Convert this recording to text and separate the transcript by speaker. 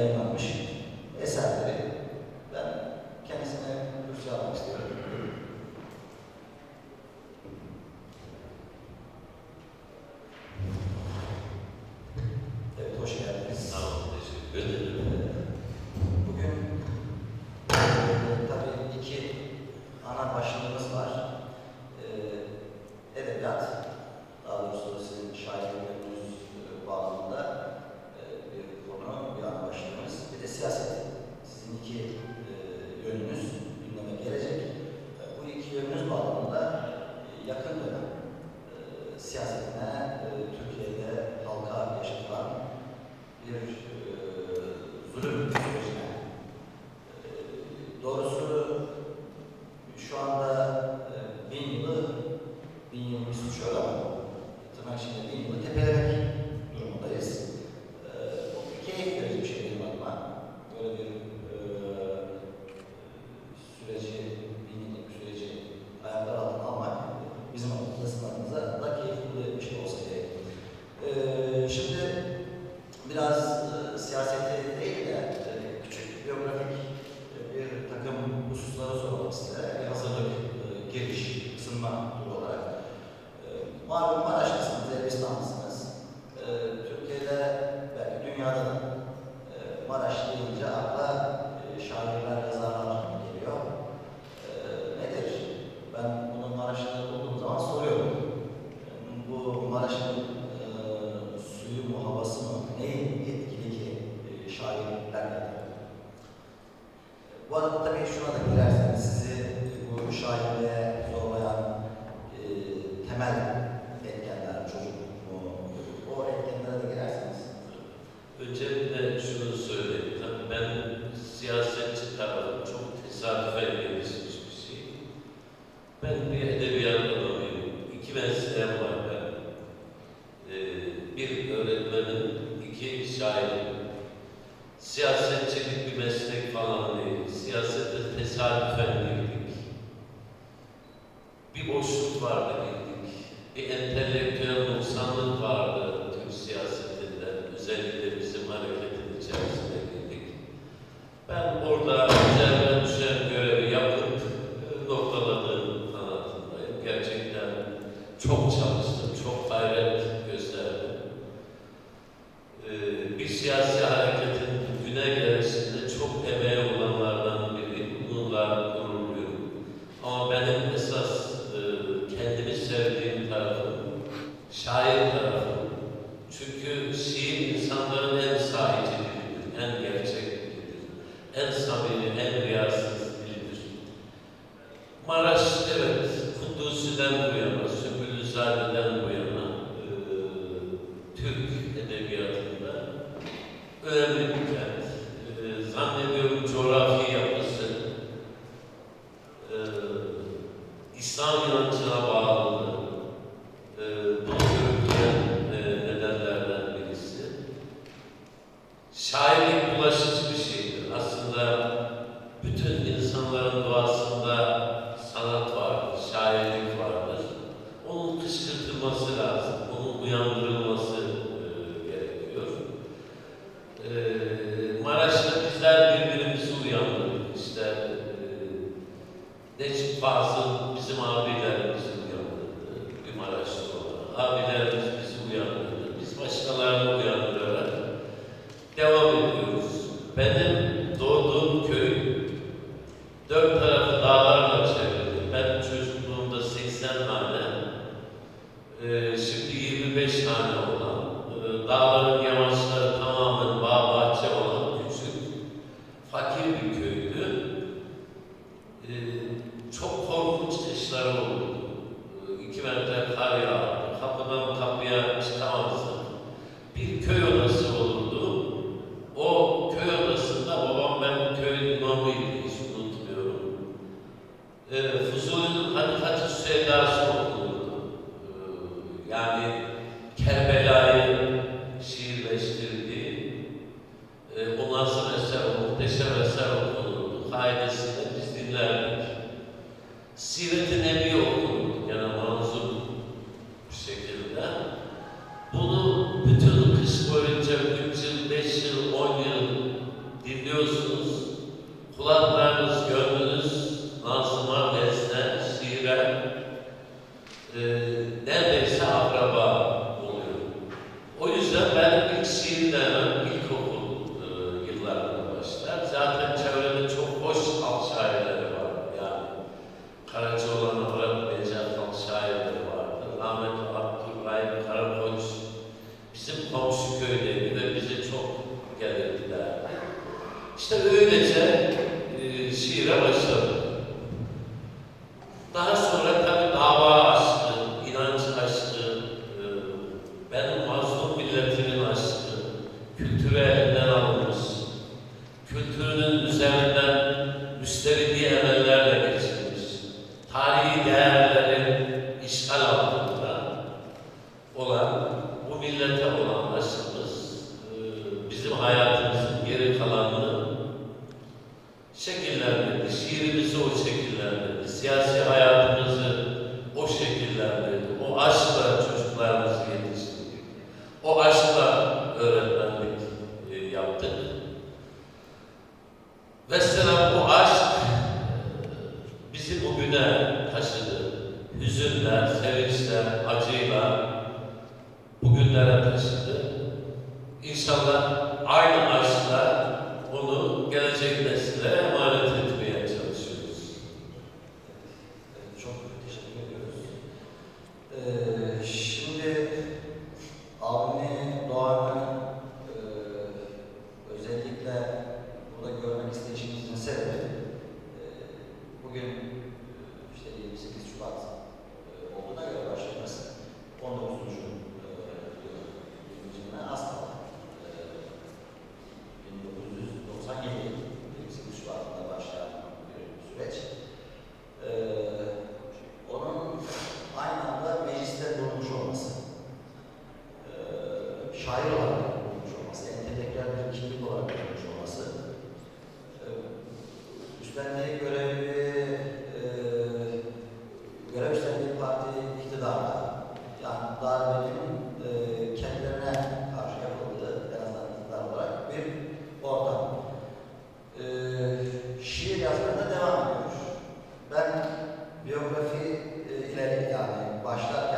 Speaker 1: Amen. you Dobra. temel etkenler çocuk o, o etkenlere de girerseniz.
Speaker 2: Öncelikle şunu söyleyeyim. Tabii ben siyasetçi tarafım çok tesadüfen gelişmiş bir şey. Ben bir edebiyat adamıyım. İki mesleğim var ben. Ee, bir öğretmenim, iki şairim. Siyasetçilik bir meslek falan değil. Siyasete tesadüfen vaso olanı bırakmayacak halk şairleri vardı. Rahmetli Abdülrahim Karakoç bizim komşu köydeydi bize çok gelirdiler. İşte öyle şu hayatımızın geri kalanını şekillendirdi, şiirimizi o şekillendirdi, siyasi
Speaker 1: hayat verilmiş olması. Ee, e, üstlendiği görevi görev üstlendiği parti iktidarda yani darbenin e, kendilerine karşı yapıldığı en azından iktidar olarak bir ortam. Ee, şiir yazmaya da devam ediyor. Ben biyografi e, ileri yani
Speaker 2: başlar